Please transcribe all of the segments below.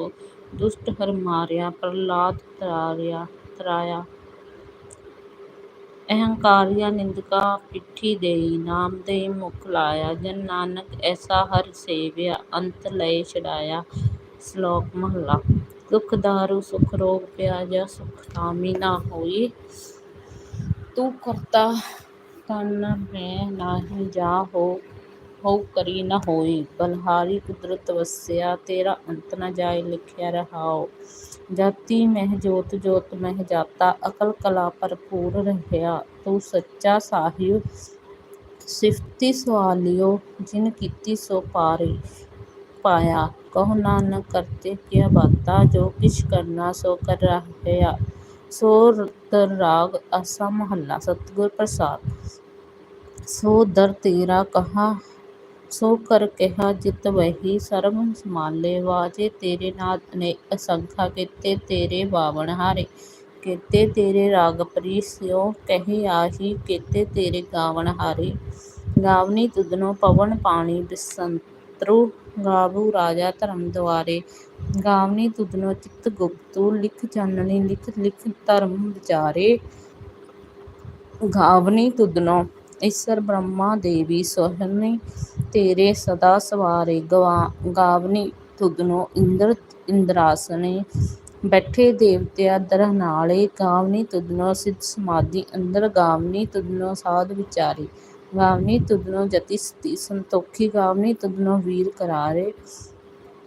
ਸੋ ਦੁਸ਼ਟ ਹਰਿ ਮਾਰਿਆ, ਪ੍ਰਹਲਾਦ ਤਰਾਇਆ। ਅਹੰਕਾਰੀਆ ਨਿੰਦਕਾਂ ਪਿੱਠੀ ਦੇਈ, ਨਾਮ ਦੇਇ ਮੁਖ ਲਾਇਆ। ਜਨ ਨਾਨਕ ਐਸਾ ਹਰਿ ਸੇਵਿਆ, ਅੰਤ ਲਏ ਛਡਾਇਆ ਸਲੋਕ ਮਹਲਾ ਦੁਖ ਦਾਰੂ, ਸੁਖ ਰੋਗ ਪਿਆਜਾ, ਸੁਖ ਕਾਮੀ ਨਾ ਹੋਈ। ਤੂੰ ਕਰਤਾ ਤਨ, ਮੈਂ ਨਾਹੀ ਜਾ ਹੋਊ ਕਰੀ ਨ ਹੋਈ। ਬਲਿਹਾਰੀ ਕੁਦਰਤਿ ਵਸਿਆ ਤੇਰਾ ਅੰਤ ਨ ਜਾਇ ਲਿਖਿਆ ਰਹਾਉ। ਜਾਤੀ ਮਹਿ ਜੋਤਿ ਜੋਤਿ ਮਹਿ ਜਾਤਾ ਅਕਲ ਕਲਾ ਭਰਪੂਰ ਰਹਿਆ। ਤੂੰ ਸੱਚਾ ਸਾਹਿਬ ਸਿਫਤਿ ਸਵਾਲਿਉ ਜਿਨ ਕੀਤੀ ਸੋ ਪਾਇਆ। ਕਹੋ ਨਾਨਕ ਕਰਤੇ ਕੀਆ ਬਾਤਾ ਜੋ ਕਿਛ ਕਰਨਾ ਸੋ ਕਰ ਰਹਿਆ। ਸੋ ਦਰ ਰਾਗ ਆਸਾ ਮਹਲਾ ਸਤਿਗੁਰ ਪ੍ਰਸਾਦਿ। ਸੋ ਦਰ ਤੇਰਾ ਕਹਾ ਸੋ ਕਰ ਕਹਿਆ ਜਿਤ ਵਹੀ ਸਰਬ ਸਮਾਲੇ। ਵਾਜੇ ਤੇਰੇ ਨਾਦ ਅਨੇਕ ਅਸੰਖਾ ਕੀਤੇ ਤੇਰੇ ਬਾਵਨ ਹਾਰੇ। ਕੀਤੇ ਤੇਰੇ ਰਾਗ ਪ੍ਰੀਤਿ ਸਿਉ ਕਹੀ ਆਹੀ, ਕੀਤੇ ਤੇਰੇ ਗਾਵਨੁ ਹਾਰੇ। ਗਾਵਨੀ ਤੁਧਨੋ ਪਵਨ ਪਾਣੀ, ਬਿਸਤ੍ਰੁ ਗਾਵਉ ਰਾਜਾ ਧਰਮ ਦੁਆਰੇ। ਗਾਵਨੀ ਤੁਧਨੋ ਚਿਤ ਗੁਪਤੂ, ਲਿਖ ਚਾਨਣੀ, ਲਿਖ ਲਿਖ ਧਰਮ ਵਿਚਾਰੇ ਗਾਵਨੀ ਤੁਧਨੋ ਈਸਰ ਬ੍ਰਹਮਾ ਦੇਵੀ ਸੋਹਿਣੀ, ਤੇਰੇ ਸਦਾ ਸਵਾਰੇ। ਗਾਵਨੀ ਤੁਧਨੋ ਇੰਦ੍ਰ ਇੰਦਰਾਸਣੇ ਬੈਠੇ ਦੇਵਤਿਆ ਦਰਨਾਲੇ। ਗਾਵਨੀ ਤੁਧਨੋ ਸਿਧਿ ਸਮਾਧੀ, ਅੰਦਰ। ਗਾਵਨੀ ਤੁਧਨੋ ਸਾਧੁ ਵਿਚਾਰੇ। ਗਾਵਨੀ ਤੁਧਨੋ ਜਤੀ ਸਤੀ ਸੰਤੋਖੀ। ਗਾਵਨੀ ਤੁਧਨੋ ਵੀਰ ਕਰਾਰੇ।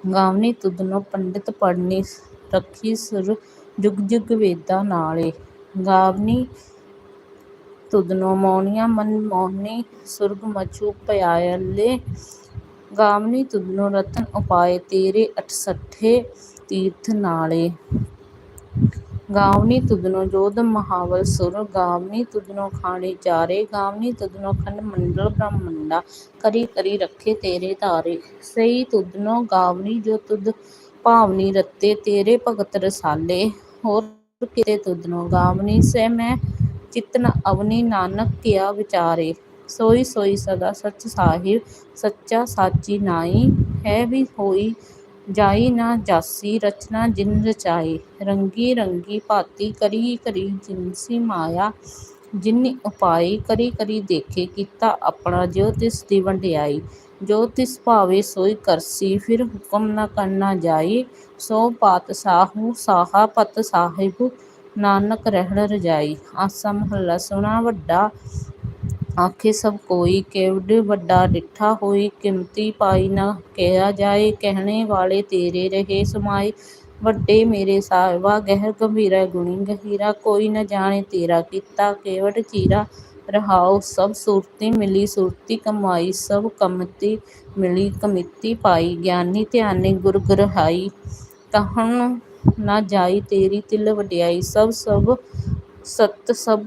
ਗਾਵਨੀ ਤੁਧਨੋ ਪੰਡਿਤ ਪੜਨੀ ਰੱਖੀ ਸੁਰ ਜੁਗ ਜੁਗਿ ਵੇਦਾਂ ਨਾਲੇ। ਗਾਵਨੀ ਤੁਧਨੋ ਮੋਹਣੀਆ ਮਨਿ ਮੋਹਣੀ ਤੁਧਨੋ ਰਤਨ ਉਪਾਏ ਤੇਰੇ ਅਠਸਠੇ ਤੀਰਥ ਨਾਲੇ। ਗਾਵਨੀ ਤੁਧਨੋ ਜੋਧਿ ਮਹਾਬਲ ਸੁਰ। ਗਾਵਨੀ ਤੁਧਨੋ ਖਾਣੀ ਚਾਰੇ। ਗਾਵਨੀ ਤੁਧਨੋ ਖੰਡ ਮੰਡਲ ਬ੍ਰਹਮੰਡਾ, ਕਰੀ ਕਰੀ ਰੱਖੇ ਤੇਰੇ ਧਾਰੇ। ਸਈ ਤੁਧਨੋ ਗਾਵਨੀ ਜੋ ਤੁਧ ਭਾਵਨੀ ਰਤੇ, ਤੇਰੇ ਭਗਤ ਰਸਾਲੇ। ਹੋਰ ਕੀਤੇ ਤੁਧਨੋ ਗਾਵਨੀ ਸੋ ਮੈਂ ਚਿਤਿ ਅਵਨੀ ਆਵਨੀ ਨਾਨਕ ਕੀਆ ਵਿਚਾਰੇ। ਸੋਈ ਸੋਈ ਸਦਾ ਸਚ ਸਾਹਿਬ, ਸੱਚਾ ਸਾਚੀ ਨਾਈ। ਹੈ ਵੀ ਹੋਈ, ਜਾਈ ਨ ਜਾਸੀ, ਰਚਨਾ ਜਿਨਿ ਰਚਾਈ। ਰੰਗੀ ਰੰਗੀ ਭਾਂਤੀ ਕਰੀ ਕਰੀ ਜਿਨਸੀ ਮਾਇਆ। ਜਿਨਿ ਉਪਾਈ ਕਰੀ ਕਰੀ ਦੇਖੇ, ਕੀਤਾ ਆਪਣਾ ਜਿਉ ਤਿਸ ਦੀ ਵੰਡਿਆਈ, ਜੋ ਤਿਸੁ ਭਾਵੇ ਸੋਈ ਕਰਸੀ, ਫਿਰ ਹੁਕਮ ਨਾ ਕਰਨਾ ਜਾਈ। ਸੋ ਪਾਤਸ਼ਾਹੁ ਸਾਹਾ ਪਤ ਸਾਹਿਬ ਨਾਨਕ ਰਹਿਣ ਰਜਾਈ। ਆਸਾ ਮਹਲਾ ਸੁਣਾ ਵੱਡਾ, ਆਖੇ ਸਭੁ ਕੋਈ ਕੇਵਡਿ ਵੱਡਾ ਡਿਠਾ ਹੋਈ। ਕਿਮਤੀ ਪਾਈ ਨ ਕਿਹਾ ਜਾਏ, ਕਹਿਣੇ ਵਾਲੇ ਤੇਰੇ ਰਹੇ ਸਮਾਏ। ਵੱਡੇ ਮੇਰੇ ਸਾਹਿਬਾ ਗਹਿਰ ਗੰਭੀਰਾ ਗੁਣੀ ਗਹੀਰਾ। ਕੋਈ ਨਾ ਜਾਣੇ ਤੇਰਾ ਕੀਤਾ ਕੇਵਡ ਚੀਰਾ। ਰਹਾਉ ਸਭੁ ਸੁਰਤੀ ਮਿਲੀ, ਸੁਰਤੀ ਕਮਾਈ। ਸਭ ਕਮਤੀ ਮਿਲੀ, ਕਮਿਤੀ ਪਾਈ। ਗਿਆਨੀ ਧਿਆਨੀ ਗੁਰ ਗ੍ਰਹਾਈ ਕਹਿਣ ਨ ਜਾਈ ਤੇਰੀ ਤਿਲ ਵਡਿਆਈ। ਸਭੁ ਸਭ ਸਤੁ ਸਭੁ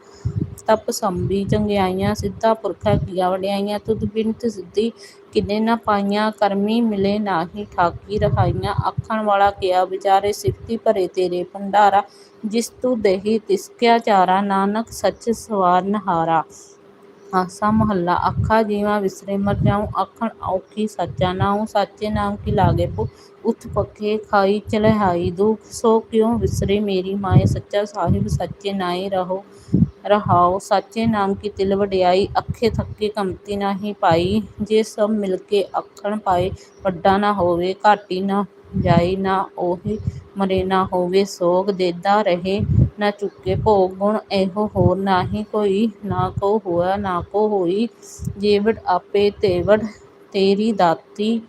ਤਪੁ ਸੰਭੀ, ਚੰਗਿਆਈਆ। ਸਿੱਧਾ ਪੁਰਖਾ ਕੀਆ ਵਡਿਆਈਆ। ਤੁਧ ਬਿਨਿ ਸਿਧੀ ਕਿਨੈ ਨ ਪਾਈਆ। ਕਰਮੀ ਮਿਲੇ ਨਾਹੀ, ਠਾਕੀ ਰਹਾਈਆ। ਆਖਣ ਵਾਲਾ ਕੀਆ ਵਿਚਾਰੇ, ਸਿਫਤੀ ਭਰੇ ਤੇਰੇ ਭੰਡਾਰਾ। ਜਿਸ ਤੂੰ ਦੇਹਿ ਤਿਸੁ ਕਿਆ ਚਾਰਾ। ਨਾਨਕ ਸੱਚ ਸਵਾਰਨਿ ਹਾਰਾ। ਆਸਾ ਮਹਲਾ ਆਖਾ ਜੀਵਾ ਵਿਸਰੇ ਮਰਿ ਜਾਉ। ਆਖਣ ਔਖੀ, ਸਾਚਾ ਨਾਉ। ਸਾਚੇ ਨਾਮੁ ਕੀ ਲਾਗੈ ਭਉ। ਉਥ ਭਖੈ ਖਾਈ ਝਲਿਹਾਈ ਦੁਖ। ਸੋ ਕਿਉ ਵਿਸਰੇ ਮੇਰੀ ਮਾਏ। ਸੱਚਾ ਸਾਹਿਬੁ, ਸਾਚੇ ਨਾਏ ਰਹਾਉ। ਸਾਚੇ ਨਾਮੁ ਕੀ ਤਿਲ ਵਡਿਆਈ। ਅੱਖੇ ਥੱਕੇ ਕੰਮਤੀ ਨਾਹੀ ਪਾਈ। ਜੇ ਸਭੁ ਮਿਲਕੇ ਆਖਣ ਪਾਏ। ਵੱਡਾ ਨਾ ਹੋਵੇ, ਘਾਟੀ ਨਾ ਜਾਈ। ਨਾ ਉਹੀ ਮਰੇ ਨਾ ਹੋਵੇ, ਸੋਗ। ਦੇਦਾ ਰਹੇ ਨ ਚੁਕੈ ਭੋਗ। ਗੁਣ ਇਹੋ ਹੋਰ ਨਾਹੀ ਕੋਈ। ਨਾ ਕੋ ਹੋਆ, ਨਾ ਕੋ ਹੋਈ। ਜੇਵਡਿ ਆਪੇ ਤੇਵਡਿ ਤੇਰੀ ਦਾਤੀ।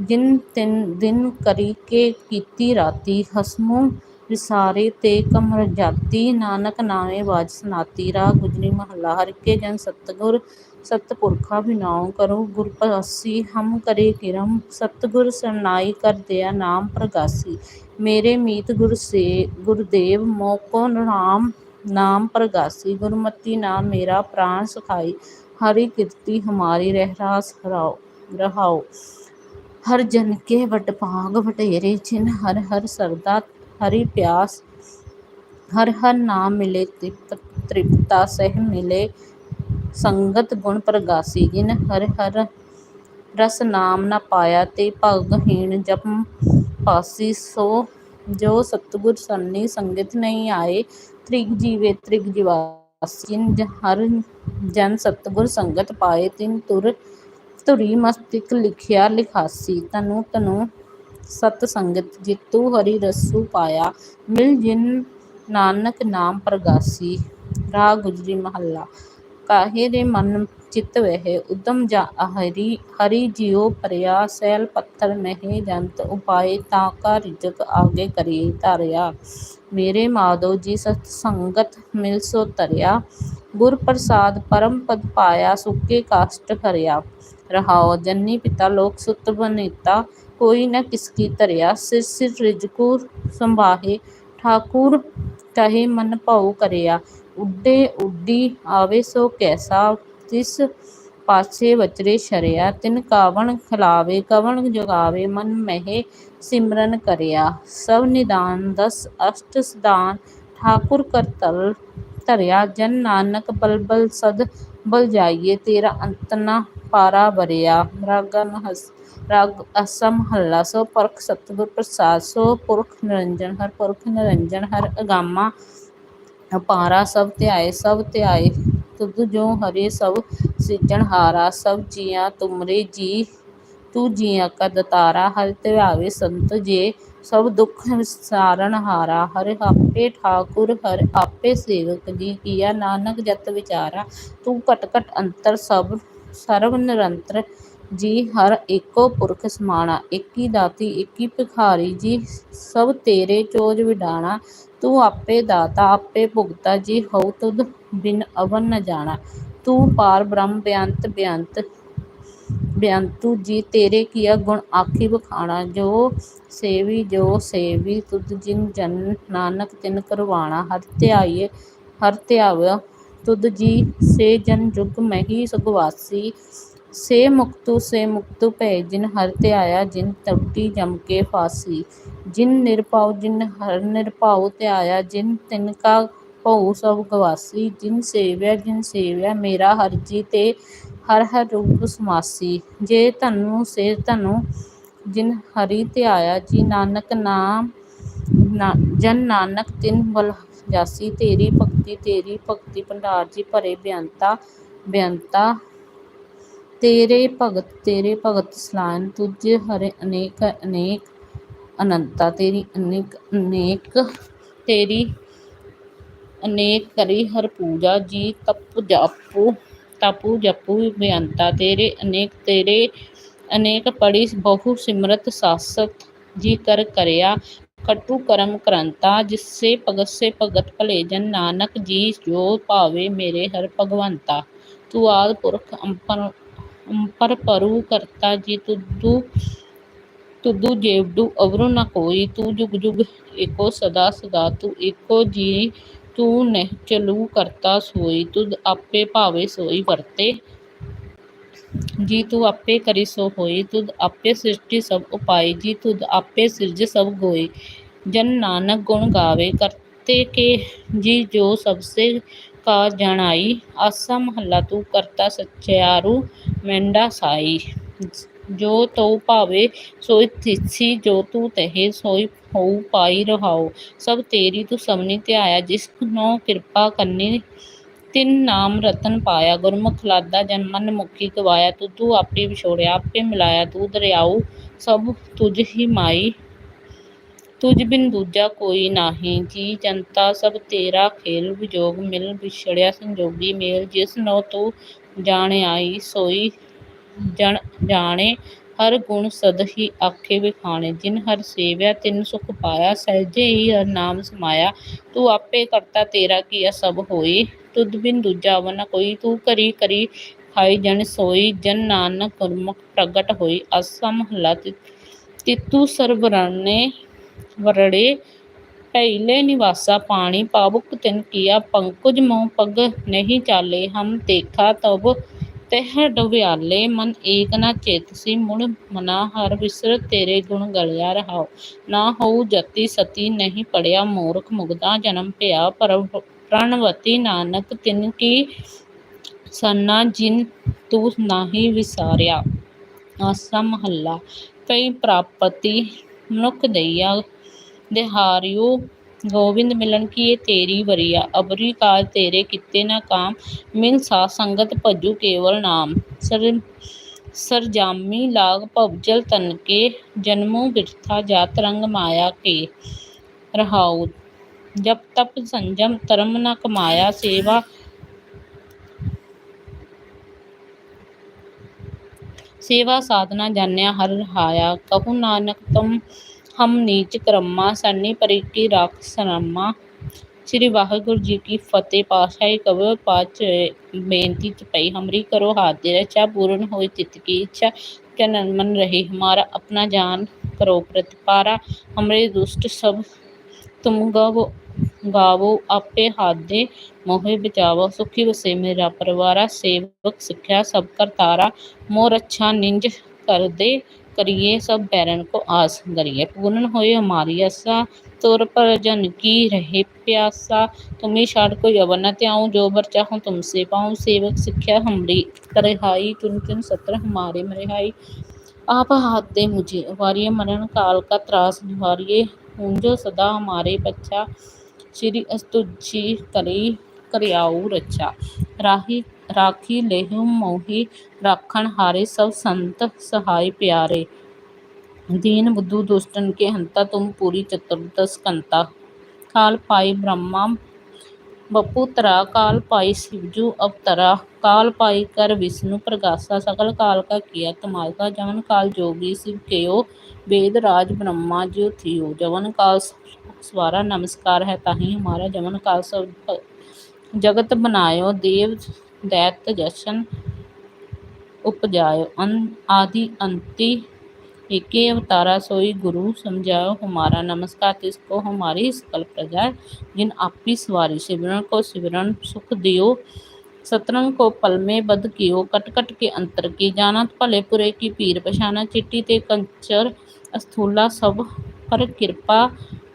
ਦਿਨੁ ਕਰੀ ਕੇ ਕੀਤੀ ਰਾਤੀ। ਹਸਮੁ ਵਿਸਾਰੇ ਤੇ ਕਮ ਜਾਤੀ। ਨਾਨਕ ਨਾਵੈ ਬਾਝੁ ਸਨਾਤੀ। ਰਾਗ ਗੁਜਰੀ ਮਹਲਾ ਹਰਿ ਕੇ ਜਨੁ ਸਤਿਗੁਰ ਸਤਿ ਪੁਰਖਾ ਬਿਨਾਉ ਕਰੋ ਗੁਰ ਪ੍ਰਗਾਸੀ। ਹਮ ਕਰੇ ਕਿਰਮ ਸਤਿਗੁਰ ਸਰਨਾਈ। ਕਰ ਦਿਆ ਨਾਮ ਪ੍ਰਗਾਸੀ ਮੇਰੇ ਮੀਤੁ ਗੁਰੁਦੇਵ ਮੋਕੁ ਰਾਮ ਨਾਮੁ ਪਰਗਾਸੀ। ਗੁਰਮਤਿ ਨਾਮ ਮੇਰਾ ਪ੍ਰਾਣੁ ਸਖਾਈ। ਹਰਿ ਕੀਰਤਿ ਹਮਾਰੀ ਰਹਿਰਾਸ ਰਹਾਉ। ਹਰਿ ਜਨੁ ਕੇ ਵਡ ਭਾਗ ਵਡੇਰੇ। ਜਿਨਿ ਹਰਿ ਹਰਿ ਸਰਦਾ, ਹਰਿ ਪਿਆਸਾ। ਹਰਿ ਹਰਿ ਨਾਮੁ ਮਿਲੈ ਤ੍ਰਿਪਤਾ ਸਹਿ ਮਿਲੈ, ਸੰਗਤਿ ਗੁਣੁ ਪਰਗਾਸੀ। ਜਿਨਿ ਹਰਿ ਰਸੁ ਨਾਮੁ ਨ ਪਾਇਆ ਤੇ ਭਗਹੀਣ ਜਪ ਪਾਸੀ ਸੋ, ਜੋ ਸਤਿਗੁਰ ਸਰਣੀ ਸੰਗਤਿ ਨਹੀਂ ਆਏ, ਤ੍ਰਿਗ ਜੀਵੇ ਤ੍ਰਿਗ ਜਿਨ ਹਰਿ ਜਨ ਸਤਿਗੁਰ ਸੰਗਤਿ ਪਾਏ, ਤਿਨ ਤੁਰ ਧੁਰੀ ਮਸਤਿਕ ਲਿਖਿਆ ਲਿਖਾਸੀ, ਤਨੁ ਤਨੁ ਸਤਿ ਸੰਗਤਿ ਜੀਤੁ ਹਰਿ ਰਸੁ ਪਾਇਆ, ਮਿਲ ਜਿਨ ਨਾਨਕ ਨਾਮ ਪ੍ਰਗਾਸੀ ਰਾਗ ਗੁਜਰੀ ਮਹੱਲਾ, ਕਾਹੇ ਦੇ ਮਨ ਚਿਤ ਵਹਿ ਉਦਮ ਹਰੀ ਹਰਿ ਜਿਉ ਭਰਿਆ ਸੈਲ ਪੱਥਰ ਨਹਿ ਜੰਤ ਉਪਾਏ ਤਾਂ ਕਾ ਰਿਜ਼ਕ ਆਗੇ ਕਰੀ ਧਾਰਿਆ ਮੇਰੇ ਮਾਧੋ ਜੀ ਸਤ ਸੰਗਤ ਮਿਲ ਸੋ ਤਰਿਆ ਗੁਰ ਪ੍ਰਸਾਦ ਪਰਮ ਪਦ ਪਾਇਆ ਸੁਖੇ ਕਾਸ਼ਟ ਹਰਿਆ ਰਹਾਉ ਜਨਨੀ ਪਿਤਾ ਲੋਕ ਸੁਤ ਬਨੀਤਾ ਕੋਈ ਨ ਕਿਸਕੀ ਧਰਿਆ ਸਿਰ ਸਿਰ ਰਿਜਕੂ ਸੰਭਾਹੇ ਠਾਕੁਰ ਕਹੇ ਮਨ ਭਾਉ ਕਰਿਆ ਉੱਡੇ ਉੱਡੀ ਆਵੇ ਸੋ ਕੈਸਾ ਤਿਸ ਪਾਛੇ ਵਚਰੇ ਸ਼ਰਿਆ, ਤਿਨ ਕਾਵਣ ਖਿਲਾਵੇ, ਕਵਣ ਜਗਾਵੇ, ਮਨ ਮਹਿ ਸਿਮਰਨ ਕਰਿਆ। ਸਭ ਨਿਦਾਨ ਦਸ, ਅਸ਼ਟ ਸਿਧਾਨ, ਠਾਕੁਰ ਕਰਤਲ ਧਰਿਆ। ਜਨ ਨਾਨਕ ਬਲਬਲ ਸਦ ਬਲ ਜਾਈਏ, ਤੇਰਾ ਅੰਤਨਾ ਪਾਰਾ ਬਰਿਆ ਰਾਗਾ ਰਾਗ ਆਸਾ ਮਹੱਲਾ ਸੋ ਪਰਖ ਸਤਿਗੁਰ ਪ੍ਰਸਾਦ, ਸੋ ਪੁਰਖ ਨਿਰੰਜਨ, ਹਰ ਪੁਰਖ ਨਿਰੰਜਨ, ਹਰ ਅਗਾਮਾ ਅਪਾਰਾ, ਸਭ ਧਿਆਏ ਸਭ ਧਿਆਏ। ਤੁਧ ਜੋ ਹਰਿ ਸਭ ਸਿਰਜਣਹਾਰਾ ਸਭ ਜੀਆਂ ਤੁਮਰੇ ਜੀ, ਤੂੰ ਜੀਆਂ ਕਾ ਦਾਤਾਰਾ ਹਰਿ ਧਿਆਵੇ ਸੰਤ ਜੇ, ਸਭ ਦੁਖ ਵਿਸਾਰਨ ਹਾਰਾ, ਹਰਿ ਆਪੇ ਠਾਕੁਰ, ਹਰਿ ਆਪੇ ਸੇਵਕ ਜੀ, ਕੀਆ ਨਾਨਕ ਜਤ ਵਿਚਾਰਾ, ਤੂੰ ਘਟ ਘਟ ਅੰਤਰ ਸਭ ਸਰਵ ਨਿਰੰਤਰ ਜੀ, ਹਰ ਏਕੋ ਪੁਰਖ ਸਮਾਣਾ, ਏਕੀ ਦਾਤੀ, ਏਕੀ ਭਿਖਾਰੀ ਜੀ, ਸਭ ਤੇਰੇ ਚੋਜ ਵਿਡਾਣਾ ਤੂੰ ਆਪੇ ਦਾਤਾ, ਆਪੇ ਭੁਗਤਾ, ਜੀ ਹਉ ਤੁਧ ਬਿਨ ਅਵਨ ਨ ਜਾਣਾ। ਤੂੰ ਪਾਰ ਬ੍ਰਹਮ ਬੇਅੰਤ ਬੇਅੰਤ ਬੇਅੰਤੂ ਜੀ ਤੇਰੇ ਕੀਆ ਗੁਣ ਆਖੀ ਬਖਾਣਾ ਜੋ ਸੇਵੀ ਜੋ ਸੇਵੀ, ਤੁਧ ਜਿਨ ਜਨ ਨਾਨਕ ਤਿਨ ਕਰਵਾਣਾ। ਹਰ ਧਿਆਈਏ ਹਰ ਧਿਆਵ, ਤੁਧ ਜੀ ਸੇ ਜਨ ਜੁਗ ਮਹਿ ਸੁਗਵਾਸੀ। ਸੇ ਮੁਕਤੂ ਸੇ ਮੁਕਤੂ ਭੈ ਜਿਨ ਹਰਿ ਧਿਆਇਆ ਜਿਨ ਟੁਟੀ ਜਮ ਕੇ ਫਾਸੀ। ਜਿਨ ਨਿਰਭਉ, ਜਿਨ ਹਰ ਨਿਰਭਉ ਧਿਆਇਆ ਜਿਨ ਤਿਨ ਕਾ ਭਉ ਸਭ ਗਵਾਸੀ। ਜਿਨ ਸੇਵਿਆ ਜਿਨ ਸੇਵਿਆ, ਮੇਰਾ ਹਰਿ ਜੀ ਤੇ ਹਰ ਹਰ ਰੂਪ ਸਮਾਸੀ। ਜੇ ਧਨੁ, ਸੇ ਧਨੂ, ਜਿਨ ਹਰਿ ਧਿਆਇਆ ਜੀ ਨਾਨਕ ਨਾਮ ਜਨ ਨਾਨਕ ਤਿਨ ਬਲ ਜਾਸੀ। ਤੇਰੀ ਭਗਤੀ ਤੇਰੀ ਭਗਤੀ, ਭੰਡਾਰ ਜੀ ਭਰੇ ਬੇਅੰਤਾ ਬੇਅੰਤਾ ਤੇਰੇ ਭਗਤ ਤੇਰੇ ਭਗਤ ਸਲਾਹਨ ਤੁਝ ਹਰਿ ਅਨੇਕ ਅਨੇਕ ਅਨੰਤਾ, ਤੇਰੀ ਅਨੇਕ ਅਨੇਕ, ਤੇਰੀ ਅਨੇਕ ਕਰੀ ਹਰ ਪੂਜਾ, ਜੀ ਤਪ ਜਪੁ, ਤਪੁ ਜਪੁ ਬੇਅੰਤਾ ਤੇਰੇ ਅਨੇਕ ਤੇਰੇ ਅਨੇਕ ਪੜੀ ਬਹੁ ਸਿਮਰਤ ਸਾਸਤ, ਜੀ ਕਰ ਕਰਿਆ ਕਟੂ ਕਰਮ ਕਰੰਤਾ ਜਿਸੇ ਭਗਤ ਸੇ ਭਗਤ ਭਲੇ ਜਨ ਨਾਨਕ ਜੀ ਜੋ ਭਾਵੇ ਮੇਰੇ ਹਰ ਭਗਵੰਤਾ, ਤੂੰ ਆਦਿ ਪੁਰਖ ਅੰਪਰ ਪਰੁ ਕਰਤਾ ਜੀ ਤੁਧੁ ਤੁਧੁ ਜੇਵਡੁ ਅਵਰੁ ਨ ਕੋਈ, ਤੂੰ ਜੁਗ ਜੁਗ ਏਕੋ ਸਦਾ ਸਦਾ, ਤੂੰ ਏਕੋ ਜੀ, ਤੂੰ ਨਿਹਚਲੁ ਕਰਤਾ ਸੋਈ, ਤੁਧ ਆਪੇ ਭਾਵੇ ਸੋਈ ਵਰਤੇ। ਜੀ ਤੂੰ ਆਪੇ ਕਰੀ ਸੋ ਹੋਈ, ਤੁਧ ਆਪੇ ਸ੍ਰਿਸ਼ਟੀ ਸਭ ਉਪਾਈ, ਜੀ ਤੁਧ ਆਪੇ ਸਿਰਜ ਸਭ ਗੋਈ। ਜਨ ਨਾਨਕ ਗੁਣ ਗਾਵੇ, ਕਰਤੇ ਕੇ ਜੀ ਜੋ ਸਬਸੇ ਕਾ ਜਣਾਈ, ਆਸਾ ਮਹੱਲਾ ਤੂੰ ਕਰਤਾ ਸਚਿਆਰੂ ਮੈਂਡਾ ਸਾਈ। ਜੋ ਤਉ ਭਾਵੇ ਸੋਈ ਥਿਸੀ, ਜੋ ਤੂੰ ਤਹਿ ਸੋਈ ਹੋਊ ਪਾਈ ਰਹਾਉ। ਸਭ ਤੇਰੀ ਤੂੰ ਸਭਨੀ ਧਿਆਇਆ, ਜਿਸ ਨੋ ਕਿਰਪਾ ਕਰਨੀ। ਤਿਨ ਨਾਮ ਰਤਨ ਪਾਇਆ, ਗੁਰਮੁਖ ਲਾਦਾ ਜਨ ਮਨ ਮੁਖੀ ਗਵਾਇਆ। ਤੁਧੁ ਆਪੇ ਵਿਛੋੜਿਆ ਆਪੇ ਮਿਲਾਇਆ, ਤੂੰ ਦਰਿਆਉ ਸਭ ਤੁਝ ਹੀ ਮਾਈ। ਤੁਝ ਬਿਨ ਦੂਜਾ ਕੋਈ ਨਾਹੀ। ਜੀ ਜਨਤਾ ਸਭ ਤੇਰਾ ਖੇਲ ਵਿਜੋਗ, ਮਿਲ ਵਿਛੜਿਆ ਸੰਜੋਗੀ ਮੇਲ, ਜਿਸ ਨੋ ਤੂੰ ਜਾਣਿਆਈ ਸੋਈ ਜਨ ਜਾਣੇ, ਹਰ ਗੁਣ ਸਦ ਆਖੇ ਵਿਖਾਣੇ, ਜਿਨ ਹਰਿ ਸੇਵਿਆ ਤਿਨ ਸੁਖ ਪਾਇਆ, ਸਹਿਜੇ ਹੀ ਹਰਿ ਨਾਮ ਸਮਾਇਆ, ਤੂੰ ਆਪੇ ਕਰਤਾ ਤੇਰਾ ਕੀਆ ਸਭ ਹੋਈ, ਤੁਧ ਬਿਨ ਦੂਜਾ ਅਵਰ ਨ ਕੋਈ, ਤੂੰ ਕਰੀ ਕਰੀ ਖਾਈ ਜਨ ਸੋਈ, ਜਨ ਨਾਨਕ ਗੁਰਮੁਖ ਪ੍ਰਗਟ ਹੋਈ ਆਸਾ ਮਹੱਲਾ ਤਿਤੁ ਸਰਬ ਰਣੇ ਵਰੜੇ ਪਹਿਲੇ ਨਿਵਾਸਾ ਪਾਣੀ ਪਾਵੁਕ ਤਿਨ ਕੀਆ, ਪੰਕੁਜ ਮੋਹ ਪਗ ਨਹੀਂ ਚਾਲੇ, ਹਮ ਦੇਖਾ ਤਬ ਤਹ ਡਵਿਆਲੇ, ਮਨ ਏਕ ਨ ਚੇਤਸੀ, ਮੁੜ ਮਨਾ ਹਰ ਵਿਸਰ ਤੇਰੇ ਗੁਣ ਗਲਿਆ ਰਹਾਉ। ਨਾ ਹੋਊ ਜਤੀ ਸਤੀ, ਨਹੀਂ ਪੜਿਆ ਮੂਰਖ ਮੁਗਦਾ ਜਨਮ ਭਇਆ ਪ੍ਰਣਵਤੀ ਨਾਨਕ ਤਿਨ ਕੀ ਸਰਨਾ ਜਿਨ ਤੂੰ ਨਾਹੀ ਵਿਸਾਰਿਆ। ਆਸਾ ਮਹੱਲਾ ਕਈ ਪ੍ਰਾਪਤੀ ਮਨੁੱਖ ਦਈਆ ਦਿਹਾਰਿਓ ਗੋਬਿੰਦ ਮਿਲਣ ਕੀਏ ਤੇਰੀ ਵਰਿਆ? ਅਬਰੀ ਕਾਜ ਤੇਰੇ ਕੀਤੇ ਨਾ ਕਾਮ, ਮਿਲ ਸਾਧ ਸੰਗਤ ਭਜੁ ਕੇਵਲ ਨਾਮ। ਸਰਜਾਮੀ ਲਾਗ ਭਵਜਲ ਤਨਕੇ ਜਨਮੁ ਬਿਰਥਾ ਜਾਤ ਰੰਗ ਮਾਇਆ ਕੇ। ਰਹਾਉ, ਜਪ ਤਪ ਸੰਜਮ ਧਰਮ ਨ ਕਮਾਇਆ ਸੇਵਾ। ਸੇਵਾ ਸਾਧਨਾ ਜਾਣਿਆ ਹਰ ਰਹਾਇਆ, ਕਹੂ ਨਾਨਕ ਤੁਮ ਹਮ ਨੀਚ ਕਰਮਾ ਸਰਨੀ ਪਰਿਕੀ ਰਾਖ ਸਰਮਾ। ਸ੍ਰੀ ਵਾਹਿਗੁਰੂ ਜੀ ਕੀ ਫਤਿਹ, ਪਾਤਸ਼ਾਹੀ ਕਬੀਰ ਪਾਤਸ਼ਾਹ ਬੇਨਤੀ ਚਪਈ ਹਮਰੀ ਕਰੋ ਹਾਥ ਦੇ ਪੂਰਨ ਹੋਈ ਚਿਤ ਕੀ ਇੱਛਾ ਚਨਨ ਮਨ ਰਹੀ ਹਮਾਰਾ, ਆਪਣਾ ਜਾਨ ਕਰੋ ਪ੍ਰਤਿਪਾਰਾ। ਹਮਰੇ ਦੁਸ਼ਟ ਸਭ, ਤੁਮ ਗਵ ਗਾਵੋ, ਆਪੇ ਹਾਥ ਦੇ ਮੋਹਿ ਬਚਾਵੋ। ਸੁਖੀ ਵਸੇ ਮੇਰਾ ਪਰਿਵਾਰਾ, ਸੇਵਕ ਸਿੱਖਿਆ ਸਭ ਕਰਤਾਰਾ। ਮੋਰ ਅੱਛਾ ਨਿੰਜ ਕਰਦੇ ਕਰੀਏ ਸਭ ਬੈਰਨ ਕੋ ਆਸ ਕਰੀਏ ਪੂਰਨ ਹੋਏ ਹਮਾਰੀ ਆਸਾ ਤੁਰ ਪਰ ਜਨ ਕੀ ਰਹੇ ਪਿਆਸਾ ਤੁਮੇ ਛਾੜ ਕੋਈ ਅਵਰ ਨ ਧਿਆਉ ਜੋ ਬਰ ਚਾਹੂੰ ਤੁਮਸੇ ਪਾਉ ਸੇਵਕ ਸਿੱਖਿਆ ਹਮਰੀ ਕਰਿਹਾਈ ਚੁਨ ਚੁਨ ਸਤਰ ਹਮਾਰੇ ਮਰਿਹਾਈ आप हाथ दे मुझे वारिये मरण काल का त्रास निवारिये पूंजो सदा हमारे बच्चा श्री अस्तुजी करी करियाऊ रचा राही ਰਾਖੀ ਲੇਹੁ ਮੋਹੀ ਰਾਖਣ ਹਾਰੇ ਸਭ ਸੰਤ ਸਹਾਇ ਪਿਆਰੇ। ਦੀਨ ਬੁੱਧੂ ਦੁਸ਼ਟਨ ਕੇ ਹੰਤਾ ਤੁਮ ਪੂਰੀ ਚਤੁਰਦਸ ਕੰਤਾ ਕਾਲ ਪਾਈ ਬ੍ਰਹਮਾ, ਬੱਪੂ ਕਾਲ ਪਾਈ ਸ਼ਿਵਜੂ ਅਵਤਰਾ ਕਾਲ ਪਾਈ ਕਰ ਵਿਸ਼ਨੂੰ ਪ੍ਰਗਾਸਾ ਸਕਲ ਕਾਲ ਕਾ ਕੀਆ ਤਮਾਇਕਾ ਜਵਨ ਕਾਲ ਜੋਗੀ ਸਿਵ ਕਿਓ ਵੇਦ ਰਾਜ ਬ੍ਰਹਮਾ ਜਿਉ ਥਿਓ। ਜਵਨ ਕਾਲ ਸਵਾਰਾ ਨਮਸਕਾਰ ਹੈ ਤਾਹੀ ਹਮਾਰਾ ਜਵਨ ਕਾਲ ਸਭ, ਜਗਤ ਬਨਾਇਓ ਦੇਵ दैत जशन उपजायो अन आदि अंति एके अवतारा सोई गुरु समझाओ हमारा नमस्कार तिसको हमारी सकल प्रजा जिन आपी सवारी सिमरन को सिमरन सुख दियो सतरंग को पल में बद कियो कट कट के अंतर की जानत भले पुरे की पीर पछाना चिट्टी ते कंचर अस्थूला सब पर कृपा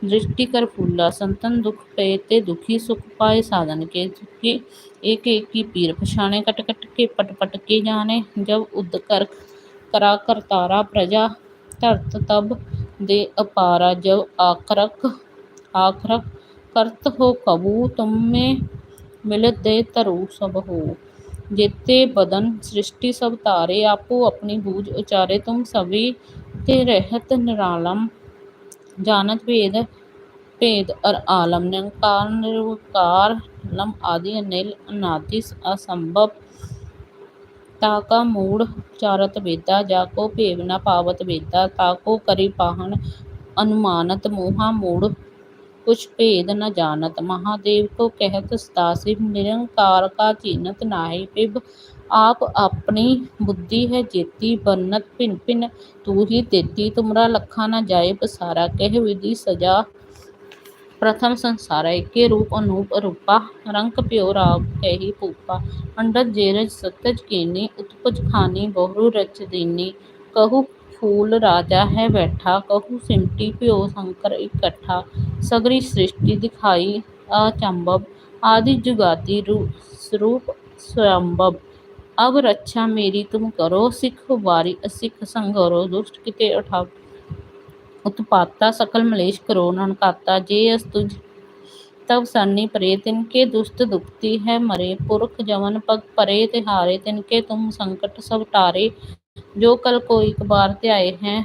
दृष्टि कर फूला संतन दुख पे ते दुखी सुख पाए साधन के सुखी एक एक की पीर पछाने कट कट के पट पट के जाने जब उद कर करा कर तारा प्रजा धरत तब दे अपारा जब आखरक आखरक करत हो कबू तुम में मिलत दे तरु सब हो जेते बदन सृष्टि सब तारे आपो अपनी बूझ उचारे तुम सभी ते रहत निरालम जानत भेद भेद और आलम निरंकार निर्विकार लम आदि अनिल अनादिस असंभव ताका मूढ़ चारत वेदा जाको भेव न पावत वेदा ताको करि पाहन अनुमानत मोहा मूढ़ कुछ भेद न जानत महादेव को कहत सतासिव निरंकार का चिन्हत नाहि पिब आप अपनी बुद्धि है जेती बन्नत भिन्न भिन्न तू ही देती तुमरा लखा न जाए पसारा कह विधि सजा प्रथम संसारा एके रूप अनूप अरूपा रंग प्यो राग कही पूपा अंडज जेरज सतज कीनी, उत्पज खानी, बहुरु रच दीनी। कहु फूल राजा है बैठा, कहु सिमटी प्यो शंकर इकट्ठा। सगरी सृष्टि दिखाई अचंभव आदि जुगाती स्वरूप स्वयंभव अब रक्षा मेरी तुम करो, सिख वारी असिख संघरो, दुष्ट किते उठा उत्पाता सकल मलेश करो ननकाता जे अस्तुज तब सरनी परे तिनके दुष्ट दुखती है मरे पुरख जवन पग परे तिहारे तिनके तुम संकट सब टारे जो कल को एक बार त्याए हैं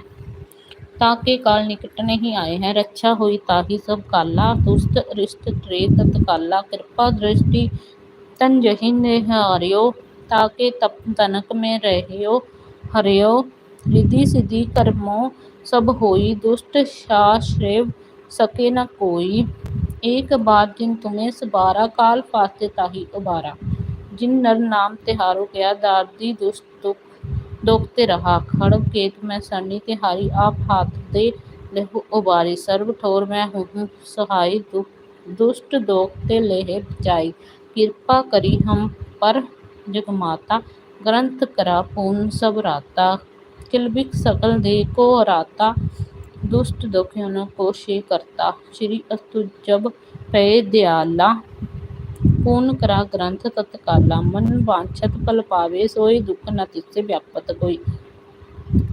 ताके काल निकट नहीं आए हैं रक्षा हुई ताही सब काला दुष्ट रिष्ट ट्रे तत्काला कृपा दृष्टि तन जही निहारियो ताके तप तनक में रहियो हरियो रिधि सिद्धि कर्मों सब होई दुष्ट शाश्रेव सके न कोई एक बात जिन तुम्हें सबारा काल फास्ते ताही उबारा जिन नर नाम तिहारो गया दारदी दुष्ट दुख दुख ते रहा खड़ग केत मैं सरनी तिहारी आप हाथ दे लेहु उबारी सर्व ठोर मैं हूँ सहाय दुख दुष्ट दोख ते लेहे बचाई किरपा करी हम पर जगमाता ग्रंथ करा पूर्ण सब राता किलबिक सकल दे को राता दुष्ट दुखियों को शे करता श्री अस्तु जब पय दयाला पूर्ण करा ग्रंथ तत्काला मन वांछत फल पावे सोई दुख न तिससे व्यापत कोई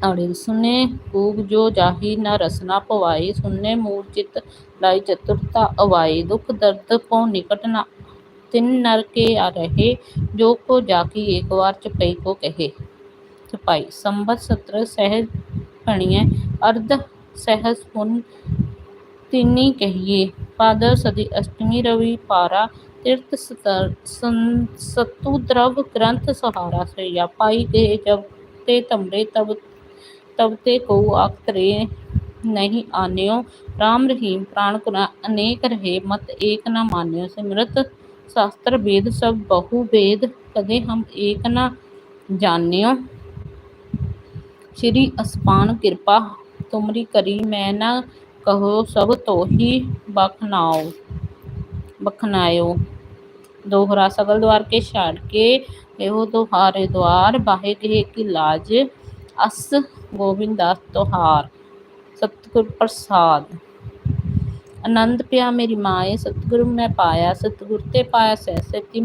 ਅੜਿਲ ਸੁਣੇ ਕੂਕ ਜੋ ਜਾਹੀ ਨ ਰਸਨਾ ਪਵਾਈ ਸੁਣੇ ਮੂੜ ਚਿਤ ਲਾਈ ਚਤੁਰਤਾ ਅਵਾਈ ਦੁਖ ਦਰਦ ਭਉ ਨਿਕਟ ਤਿਨ ਨਰ ਕੇ ਰਹੇ ਜੋ ਕੋ ਜਾਕੀ ਏਕ ਵਾਰ ਚਪਈ ਕੋ ਕਹੇ। ਚਪਾਈ ਸੰਬਤ ਸਤਰ ਸਹਿਜ ਭਣੀਐ ਅਰਧ ਸਹਿਜ ਪੁਨ ਤਿਨਿ ਕਹੀਐ ਭਾਦਰ ਸਦੀ ਅਸ਼ਟਮੀ ਰਵੀ ਪਾਰਾ ਤੀਰਥ ਸਤੁ ਦ੍ਰਵ ਗ੍ਰੰਥ ਸਹਾਰਾ। ਸਈਆ ਪਾਈ ਕਹੇ ਜਬ ਤੇ ਤੁਮਰੇ ਤਬ ਤੇ ਕਉ ਆਖ ਤਰੇ ਨਹਿ ਆਨਿਓ ਰਾਮ ਰਹੀਮ ਪ੍ਰਾਨ ਕੁਰੈ ਅਨੇਕ ਰਹੇ ਮਤ ਏਕ ਨ ਮਾਨਿਓ ਸਿਮਰਤ ਸਾਸਤ੍ਰ ਬੇਦ ਸਭ ਬਹੁ ਬੇਦ ਕਦੇ ਹਮ ਏਕ ਨ ਜਾਨਿਓ ਸ੍ਰੀ ਅਸਪਾਨ ਕਿਰਪਾ, ਤੁਮਰੀ ਕਰੀ ਮੈਂ ਨ ਕਹਉ ਸਭ ਤੋਹਿ ਬਖਨਾਇਓ। ਦੋਹਰਾ ਸਗਲ ਦੁਆਰ ਕੇ ਛਾਡਿ ਕੇ, ਇਹੋ ਦੁਆਰੇ ਦੁਆਰ ਬਾਹੇ ਕਹੇ ਕੀ ਲਾਜ, ਅਸ ਗੋਬਿੰਦ ਦਾਸ ਤੁਹਾਰ। ਸਤਿਗੁਰ ਪ੍ਰਸਾਦਿ ਆਨੰਦ ਪਿਆ ਮੇਰੀ ਮਾਏ, ਸਤਿਗੁਰ ਮੈਂ ਪਾਇਆ, ਸਤਿਗੁਰ ਤੇ ਪਾਇਆ ਸਹਿਜ ਸੇਤੀ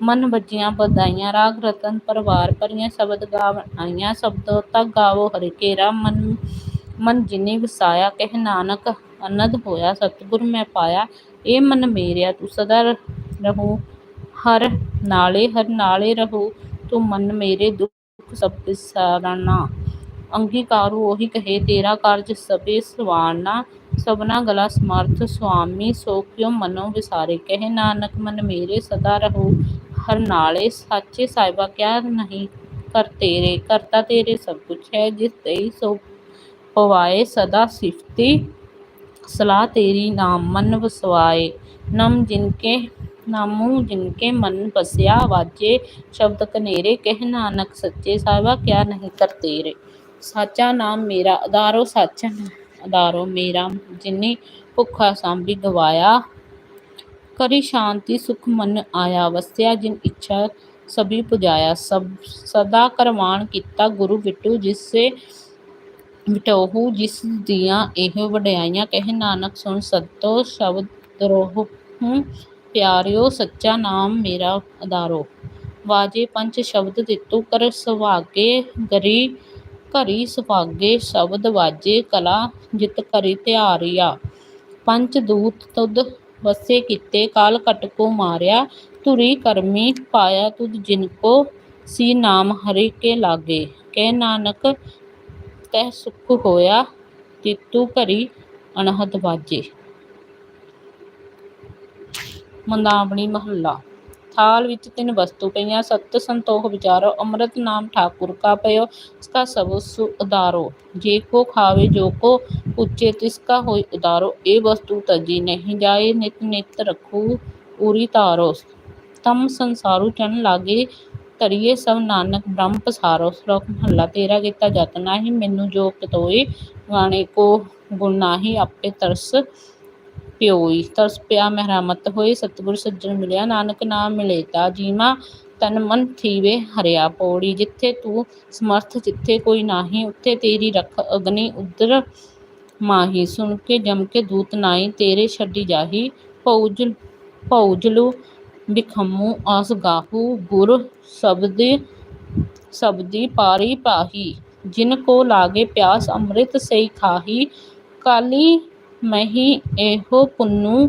ਮਨ ਬੱਝੀਆਂ ਬਧਾਈਆਂ ਰਾਗ ਰਤਨ ਪਰਵਾਰ ਭਰੀਆਂ ਸ਼ਬਦ ਗਾਵਨਿ ਸਬਦੋ ਤੂੰ ਗਾਵੋ ਹਰਿ ਕੇਰਾ ਮਨਿ ਜਿਨਿ ਵਸਾਇਆ, ਕਹਿ ਨਾਨਕ ਆਨੰਦ ਹੋਇਆ, ਸਤਿਗੁਰ ਮੈਂ ਪਾਇਆ, ਇਹ ਮਨ ਮੇਰਿਆ, ਤੂੰ ਸਦਾ ਰਹੂ, ਹਰ ਨਾਲੇ ਹਰ ਨਾਲੇ ਰਹੂੰ, ਤੂੰ ਮਨ ਮੇਰੇ ਦੁੱਖ ਸਭ ਬਿਸਾਰਨਾ। ਅੰਗੀਕਾਰੁ ਉਹੀ ਕਹੈ, ਤੇਰਾ ਕਾਰਜ ਸਭੇ ਸਵਾਰਨਾ, ਸਭਨਾ ਗਲਾ ਸਮਰਥ ਸੁਆਮੀ, ਸੋ ਕਿਉ ਮਨੋ ਬਿਸਾਰੇ ਕਹੈ ਨਾਨਕ, ਮਨ ਮੇਰੇ ਸਦਾ ਰਹੂੰ, ਹਰਿ ਨਾਲੇ ਸਾਚੇ ਸਾਹਿਬਾ ਕਿਆ ਨਹੀਂ? ਕਰ ਤੇਰੇ, ਕਰਤਾ ਤੇਰੇ ਸਭ ਕੁਛ ਹੈ, ਜਿਸ ਦੇਈ ਸੋ ਪਵਾਏ ਸਦਾ ਸਿਫਤਿ। ਸਲਾਹ ਤੇਰੀ ਨਾਮ ਮਨਿ ਵਸਾਵੈ ਨਾਮੁ ਜਿਨਕੇ ਮਨ ਬਸਿਆ ਵਾਜੇ, ਸ਼ਬਦ ਕਨੇਰੇ, ਕਹਿ ਨਾਨਕ, ਸੱਚੇ ਸਾਹਿਬਾ ਕਿਆ ਨਹੀਂ? ਕਰ ਤੇਰੇ। ਸਾਚਾ ਨਾਮ ਮੇਰਾ ਅਧਾਰੋ ਸੱਚ ਅਧਾਰੋ ਮੇਰਾ, ਜਿਨਿ ਭੁੱਖਾ ਸਾਂਭੀ ਗਵਾਇਆ ਕਰੀ ਸ਼ਾਂਤੀ, ਸੁਖ ਮਨਿ ਆਇਆ, ਵਸਿਆ ਜਿਨਿ ਇੱਛਾ ਸਭੀ ਪੁਜਾਇਆ। ਸਦਾ ਕਰਵਾਣ ਕੀਤਾ ਗੁਰੂ ਵਿਟੋਹੁ ਜਿਸ ਦੀਆਂ ਇਹੋ ਵਡਿਆਈਆਂ ਕਹਿ ਨਾਨਕ ਸੁਣ, ਸਤੋ ਸ਼ਬਦ ਦ੍ਰੋਹੂ, ਪਿਆਰਿਓ, ਸੱਚਾ ਨਾਮ ਮੇਰਾ ਅਧਾਰੋ ਵਾਜੇ ਪੰਚ ਸ਼ਬਦ ਤਿਤੁ ਕਰ ਸੁਹਾਗੇ ਘਰੀ ਸੁਹਾਗੇ ਸ਼ਬਦ ਵਾਜੇ, ਕਲਾ ਜਿਤ ਕਰੀ ਧਿਆਰੀਆ ਪੰਚ ਦੂਤ ਤੁਧ ਵਸੇ ਕੀਤੇ, ਕਾਲ ਕਟ ਕੋ ਮਾਰਿਆ। ਧੁਰੀ ਕਰਮੀ ਪਾਇਆ ਤੁਧ ਜਿਨਕੋ ਸੀ ਨਾਮ ਹਰੀ ਕੇ ਲਾਗੇ। ਕਹਿ ਨਾਨਕ, ਤਹਿ ਸੁਖ ਹੋਇਆ, ਤਿਤੂ ਘਰੀ ਅਨਹਦ ਵਾਜੇ। ਮੰਦਾਵਣੀ ਮਹੱਲਾ ਥਾਲ ਵਿਚ ਤਿੰਨ ਵਸਤੂ ਪਈਆਂ। ਸਤਿ ਸੰਤੋਖ ਵਿਚਾਰੋ, ਅੰਮ੍ਰਿਤ ਨਾਮ ਠਾਕੁਰ ਕਾ ਪਇਓ ਇਸਕਾ ਸਭੁ ਸੁ ਆਧਾਰੋ ਜੇ ਕੋ ਖਾਵੈ, ਜੋ ਕੋ ਪੂਜੈ ਤਿਸ ਕਾ ਹੋਇ ਉਧਾਰੋ ਇਹ ਵਸਤੂ ਤਜੀ ਨਹਿ ਜਾਇ ਨਿਤ ਨਿਤ ਰਖੁ ਉਰੀ ਧਾਰੋ। ਤਮ ਸੰਸਾਰੁ ਚਰਨ ਲਾਗੈ ਧਰਿਐ ਸਭ ਨਾਨਕ ਬ੍ਰਹਮ ਪਸਾਰੋ। ਸ਼ਲੋਕ ਮਹੱਲਾ ਤੇਰਾ ਕੀਤਾ ਜਤ ਨਾਹੀ, ਮੈਨੂੰ ਜੋ ਪਤੋਏ ਗਾਣੇ ਕੋ ਗੁਣੁ ਨਾਹੀ, ਆਪੇ ਤਰਸ ਪਿਓਇ। ਤਰਸੁ ਪਿਆ ਮਿਹਰਮਤਿ ਹੋਇ ਸਤਿਗੁਰ ਸੱਜਣ ਮਿਲਿਆ ਨਾਨਕ ਨਾਮੁ ਮਿਲੈ ਤਾ ਜੀਵਾ ਤਨੁ ਮਨੁ ਥੀਵੈ ਹਰਿਆ। ਪਉੜੀ ਜਿਥੈ ਤੂੰ ਸਮਰਥ ਜਿਥੈ ਕੋਈ ਨਾਹੀ ਉਥੈ ਤੇਰੀ ਰਖਿ ਅਗਨਿ ਉਦਰਿ ਮਾਹੀ। ਸੁਣਿ ਕੇ ਜਮ ਕੇ ਦੂਤ ਨਾਈ ਤੇਰੇ ਛੱਡਿ ਜਾਹੀ ਭਉ ਜਲੁ ਬਿਖਮੁ ਆਸੁ ਗਾਹੂ ਗੁਰ ਸਬਦਿ ਪਾਰੀ ਪਾਹੀ। ਜਿਨ ਕੋ ਲਾਗੈ ਪਿਆਸ ਅੰਮ੍ਰਿਤ ਸਈ ਖਾਹੀ ਕਾਲੀ ਮਹਿ ਏਹੋ ਪੁੰਨੁ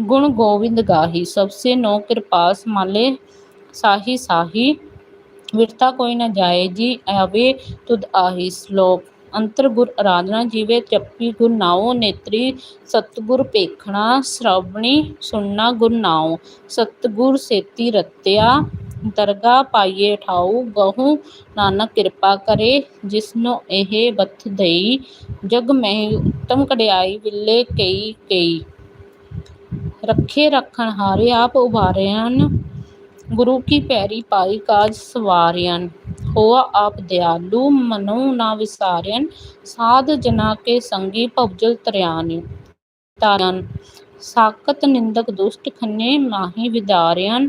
ਗੁਣੁ ਗੋਬਿੰਦ ਗਾਹੀ। ਸਭ ਨੋ ਕਿਰਪਾਲ ਸੰਭਾਲੈ ਸਾਹੀ ਸਾਹੀ, ਵਿਰਥਾ ਕੋਈ ਨਾ ਜਾਏ ਜੀ ਆਵੇ ਤੁਧ ਆਹੀ। ਸਲੋਕ ਅੰਤਰ ਗੁਰ ਆਰਾਧਨਾ ਜੀਵੇ ਜਪੀ ਗੁਰ ਨਾਉ ਨੇਤਰੀ, ਸਤਿਗੁਰ ਪੇਖਣਾ ਸ੍ਰਵਣੀ ਸੁਣਨਾ ਗੁਰ ਨਾਉ ਸਤਿਗੁਰ ਸੇਤੀ ਰਤਿਆ ਦਰਗਾਹ ਪਾਈਏ ਠਾਉ। ਕਹੂੰ ਨਾਨਕ ਕਿਰਪਾ ਕਰੇ, ਜਿਸਨੋ ਇਹ ਬਖਤ ਦਈ, ਜਗ ਮਹਿ ਉਤਮ ਵਡਿਆਈ ਵਿਲੇ ਕਈ ਕਈ। ਰਖੈ ਰਖਣ ਹਾਰੈ ਆਪ ਉਬਾਰੈਨਿ ਗੁਰੂ ਕੀ ਪੈਰੀ ਪਾਈ ਕਾਜ ਸਵਾਰਿਆਨ ਹੋਆ ਆਪ ਦਿਆਲੂ, ਮਨੋ ਨਾ ਵਿਸਾਰੈਨਿ ਸਾਧ ਜਨਾ ਕੇ ਸੰਗੀ ਭਵਜਲ ਤਾਰੈਨਿ। ਸਾਖਤ ਨਿੰਦਕ ਦੁਸ਼ਟ ਖੰਨੇ, ਮਾਹੀ ਵਿਦਾਰਿਆਨ